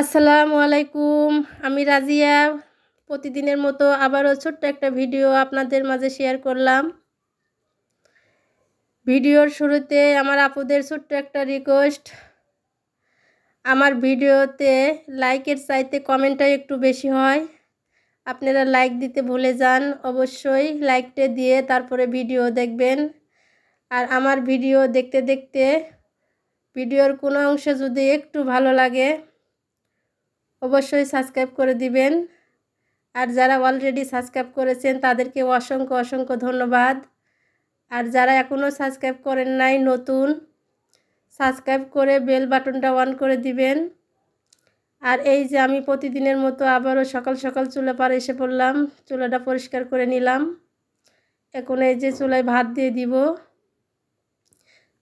আসসালামু আলাইকুম, আমি রাজিয়া। প্রতিদিনের মতো আবারও ছোট্ট একটা ভিডিও আপনাদের মাঝে শেয়ার করলাম। ভিডিওর শুরুতে আমার আপুদের ছোট্ট একটা রিকোয়েস্ট আমার ভিডিওতে লাইকের চাইতে কমেন্টটাই একটু বেশি হয়। আপনারা লাইক দিতে ভুলে যান, অবশ্যই লাইকটা দিয়ে তারপরে ভিডিও দেখবেন। আর আমার ভিডিও দেখতে দেখতে ভিডিওর কোনো অংশে যদি একটু ভালো লাগে অবশ্যই সাবস্ক্রাইব করে দিবেন। আর যারা অলরেডি সাবস্ক্রাইব করেছেন, তাদেরকে অসংখ্য অসংখ্য ধন্যবাদ। আর যারা এখনও সাবস্ক্রাইব করেন নাই, নতুন, সাবস্ক্রাইব করে বেল বাটনটা অন করে দিবেন। আর এই যে আমি প্রতিদিনের মতো আবারও সকাল সকাল চুলা পার এসে পড়লাম, চুলাটা পরিষ্কার করে নিলাম। এখন এই যে চুলায় ভাত দিয়ে দিব।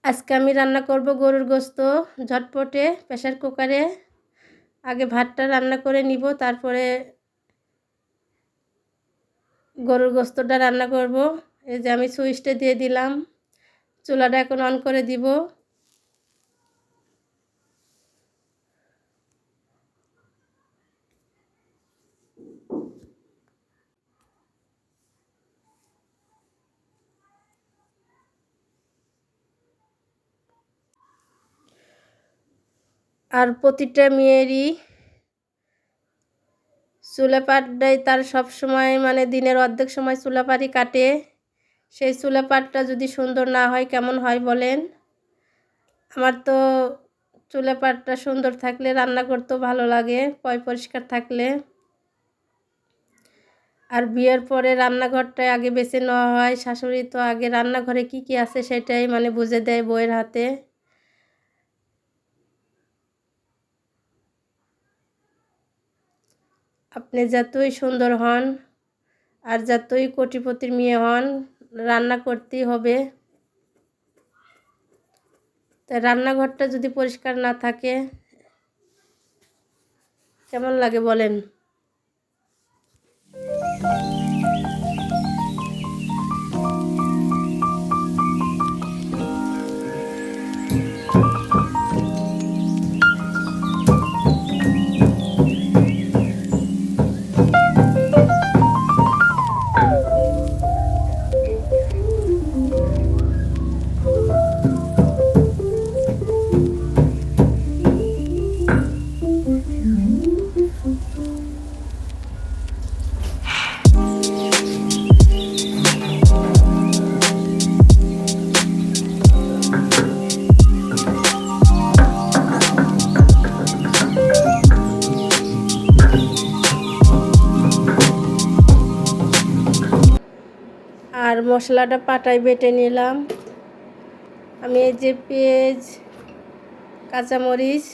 আজকে আমি রান্না করব গরুর গোস্ত ঝটপটে প্রেশার কুকারে। আগে ভাতটা রান্না করে নিব, তারপরে গরুর গোস্তটা রান্না করব। এই যে আমি সুইচটা দিয়ে দিলাম, চুলাটা এখন অন করে দিব। আর প্রতিটা মেয়েরই চুলাপাটটাই তার সব সময় মানে দিনের অর্ধেক সময় চুলাপাড়ি কাটে। সেই চুলাপাটটা যদি সুন্দর না হয়, কেমন হয় বলেন? আমার তো চুলাপাটটা সুন্দর থাকলে রান্না করতেও ভালো লাগে, পয় পরিষ্কার থাকলে। আর বিয়ের পরে রান্নাঘরটায় আগে বেছে নেওয়া হয়। শাশুড়ি তো আগে রান্নাঘরে কি কি আছে সেটাই মানে বুঝে দেয় বইয়ের হাতে। আপনি যতই সুন্দর হন আর যতই কোটিপতির মেয়ে হন, রান্না করতেই হবে। তা রান্নাঘরটা যদি পরিষ্কার না থাকে, কেমন লাগে বলেন? আর মশলাটা পাটায় বেটে নিলাম। আমি এই যে পেঁয়াজ, কাঁচামরিচ,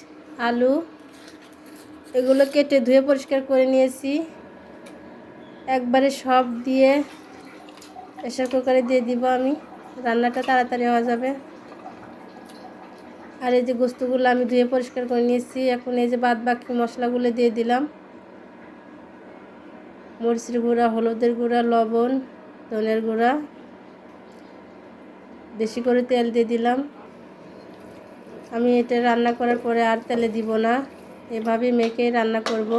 আলু এগুলো কেটে ধুয়ে পরিষ্কার করে নিয়েছি। একবারে সব দিয়ে প্রেশার কুকারে দিয়ে দিব আমি। রান্নাটা তাড়াতাড়ি হওয়া যাবে। আর এই যে গোস্তগুলো আমি ধুয়ে পরিষ্কার করে নিয়েছি। এখন এই যে বাদ বাকি মশলাগুলো দিয়ে দিলাম। মরিচের গুঁড়া, হলুদের গুঁড়া, লবণ ধনের গুঁড়া। বেশি করে তেল দিয়ে দিলাম। আমি এটা রান্না করার পরে আর তেলে দিব না। এভাবেই মেখে রান্না করব।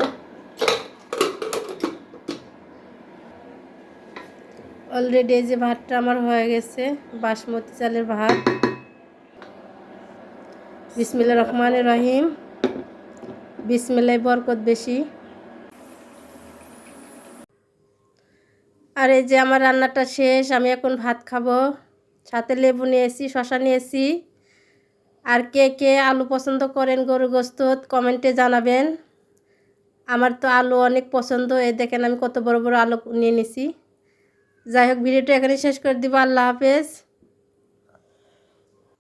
অলরেডি যে ভাতটা আমার হয়ে গেছে, বাসমতি চালের ভাত। বিসমিল্লা রহমান রহিম। বিসমিল্লাই বরকত বেশি। আর এই যে আমার রান্নাটা শেষ, আমি এখন ভাত খাব। সাথে লেবু নিয়েছি শশা নিয়েছি। আর কে কে আলু পছন্দ করেন গরু গোস্ত, কমেন্টে জানাবেন। আমার তো আলু অনেক পছন্দ, এই দেখেন আমি কত বড় বড় আলু নিয়ে নিছি। যাই হোক, ভিডিওটা এখানে শেষ করে দিব। আল্লাহ হাফেজ।